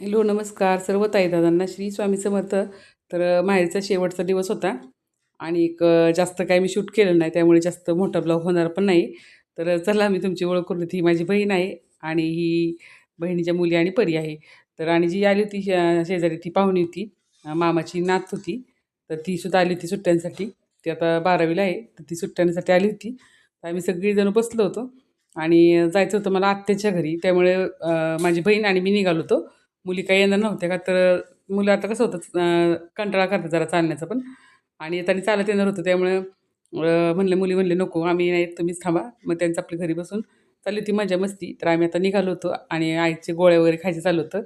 Hello नमस्कार. सर्व ताईदादांना श्री स्वामी समर्थ. तर माहेरचा शेवटचा दिवस होता आणि एक जास्त काय मी शूट केलं नाही त्यामुळे जास्त मोठा ब्लॉग होणार पण नाही. तर चला मी तुमची ओळख करून ही माझी बहीण आहे आणि ही बहिणीच्या मुली आणि परी आहे. तर आणि जी आली होती शे- शेजारी ती पाहुणी होती. मामाची नात होती. तर ती सुद्धा आली होती सुट्ट्यांसाठी. ती आता बारावीला आहे. तर ती सुट्ट्यांसाठी आली होती. तर आम्ही सगळीजण बसलो होतो आणि जायचं होतं मला आत्याच्या घरी. त्यामुळे माझी बहीण आणि मी निघालो होतो. मुली काही येणार नव्हत्या का? तर मुलं आता कसं होतं कंटाळा करतात जरा चालण्याचं पण. आणि येताना चालत येणार होतं त्यामुळे म्हणलं मुली म्हणले नको आम्ही नाही तुम्हीच थांबा. मग त्यांचं आपल्या घरी बसून चालली होती मजा मस्ती. तर आम्ही आता निघालो होतो आणि आईचे गोळ्या वगैरे खायचं चालू होतं.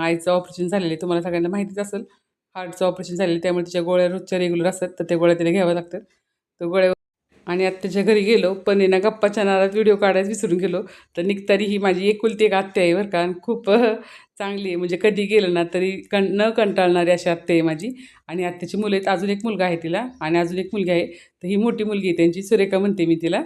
आईचं ऑपरेशन झालेलं आहे तुम्हाला सगळ्यांना माहितीच असेल. हार्टचं ऑपरेशन झालेलं त्यामुळे तिच्या गोळ्या रोजच्या रेग्युलर असतात तर त्या गोळ्या तिला घ्याव्या लागतात. तर गोळ्या आणि आत्याच्या घरी गेलो पण आहे ना गप्पाच्या नारात व्हिडिओ काढायला विसरून गेलो. तर निघतारी ही माझी एकुलती एक आत्या आहे बरं का. आणि खूप चांगली आहे. म्हणजे कधी गेलं ना तरी कं न कंटाळणारी अशी आत्या आहे माझी. आणि आत्याची मुलं आहेत अजून एक मुलगा आहे तिला. आणि अजून एक मुलगी आहे. तर ही मोठी मुलगी आहे त्यांची सुरेखा म्हणते मी तिला.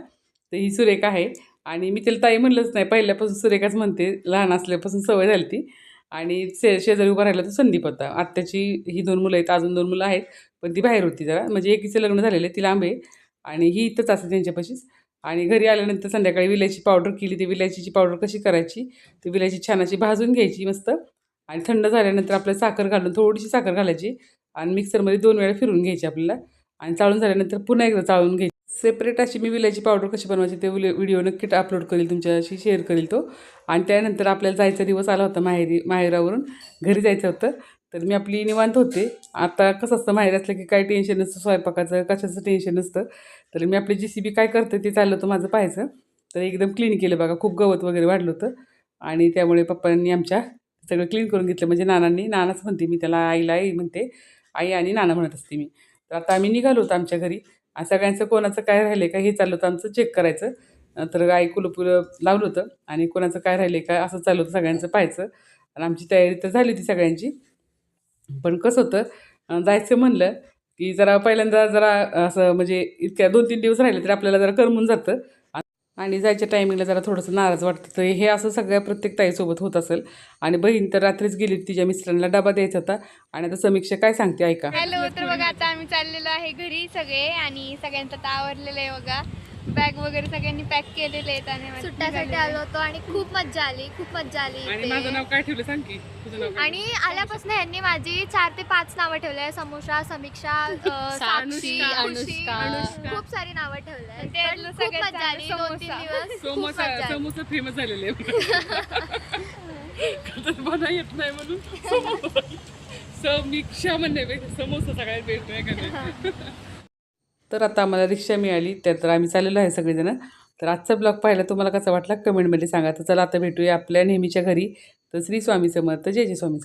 तर ही सुरेखा आहे. आणि मी तिला ताई म्हणलंच नाही. पहिल्यापासून सुरेखाच म्हणते. लहान असल्यापासून सवय झाली ती. आणि शे शेजारी उभा राहिला तर संदीप होता. आत्याची ही दोन मुलं आहेत. अजून दोन मुलं आहेत. पण ती बाहेर होती जरा. म्हणजे एकीचं लग्न झालेलं आहे. ती लांब आहे. आणि ही इथंच असते त्यांच्यापाशीच. आणि घरी आल्यानंतर संध्याकाळी विलायची पावडर केली ती विलायचीची पावडर कशी करायची ती विलायची छान अशी भाजून घ्यायची मस्त. आणि थंड झाल्यानंतर आपल्याला साखर घालून थोडीशी साखर घालायची आणि मिक्सरमध्ये दोन वेळा फिरून घ्यायची आपल्याला. आणि चाळून झाल्यानंतर पुन्हा एकदा चाळून घ्यायची. सेपरेट अशी मी विलायची पावडर कशी बनवायची ते व्हिडिओ नक्की अपलोड करेल तुमच्याशी शेअर करेल तो. आणि त्यानंतर आपल्याला जायचा दिवस आला होता माहेरी माहेरावरून. घरी जायचं होतं. तर मी आपली निवांत होते. आता कसं असतं माहेर असलं की काय टेन्शन नसतं स्वयंपाकाचं कशाचं टेन्शन नसतं. तर मी आपली जी सी बी काय करते ते चाललं होतं माझं पाहायचं. तर एकदम क्लीन केलं बघा खूप गवत वगैरे वाढलं होतं. आणि त्यामुळे पप्पांनी आमच्या सगळं क्लीन करून घेतलं. म्हणजे नानांनी नानाच म्हणते मी त्याला आईला आई म्हणते आई आणि नाना म्हणत असते मी. तर आता आम्ही निघालो होतो आमच्या घरी. आणि सगळ्यांचं कोणाचं काय राहिलं का हे चाललं होतं आमचं चेक करायचं. तर आई कुलपुलं लावलं होतं. आणि कोणाचं काय राहिलं का असं चालू होतं सगळ्यांचं पाहायचं. आणि आमची तयारी तर झाली होती सगळ्यांची. पण कसं होतं जायचं म्हणलं की जरा पहिल्यांदा जरा असं म्हणजे इतक्या दोन तीन दिवस राहिले तरी आपल्याला जरा करमून जातं. आणि जायच्या टायमिंगला जरा थोडंसं नाराज वाटतं. तर हे असं सगळ्या प्रत्येक ताईसोबत होत असेल. आणि बहीण तर रात्रीच गेली तिच्या मिस्टरांना डबा द्यायचा होता. आणि आता समीक्षा काय सांगते ऐका. हॅलो तर बघा आता आम्ही चाललेलो आहे घरी सगळे आणि सगळ्यांचं आता आवरलेलं आहे बघा. बॅग वगैरे सगळ्यांनी पॅक केलेले आहेत आणि सुट्ट्यासाठी आलो होतो आणि खूप मज्जा आली खूप मज्जा आली आणि माझं इथे. नाव काय ठेवलं सांग की तुझं नाव काय? आणि आल्यापासून यांनी माझी चार ते पाच नावं ठेवले आहे समोसा समीक्षा अ, साक्षी अनुष्का, खुशी, अनुष्का. खूप सारी नावं ठेवले खूप सगळ्यात मज्जा आली चांगलं दोन तीन समोसा. दिवस खूप समोसा मज्जा आली. समोसा फेमस झालेले बना येत नाही म्हणून समीक्षा म्हणण्यापेक्षा समोसा सगळ्यात बेस्ट आहे का नाही? तर आता आम्हाला रिक्षा मिळाली. त्या तर आम्ही चाललेलो आहे सगळेजण. तर आजचा ब्लॉग पाहिला तुम्हाला कसा वाटला? कमेंटमध्ये सांगा. तर चला आता भेटूया आपल्या नेहमीच्या घरी. तर श्री स्वामी समर्थ. जय जय स्वामी समर्थ.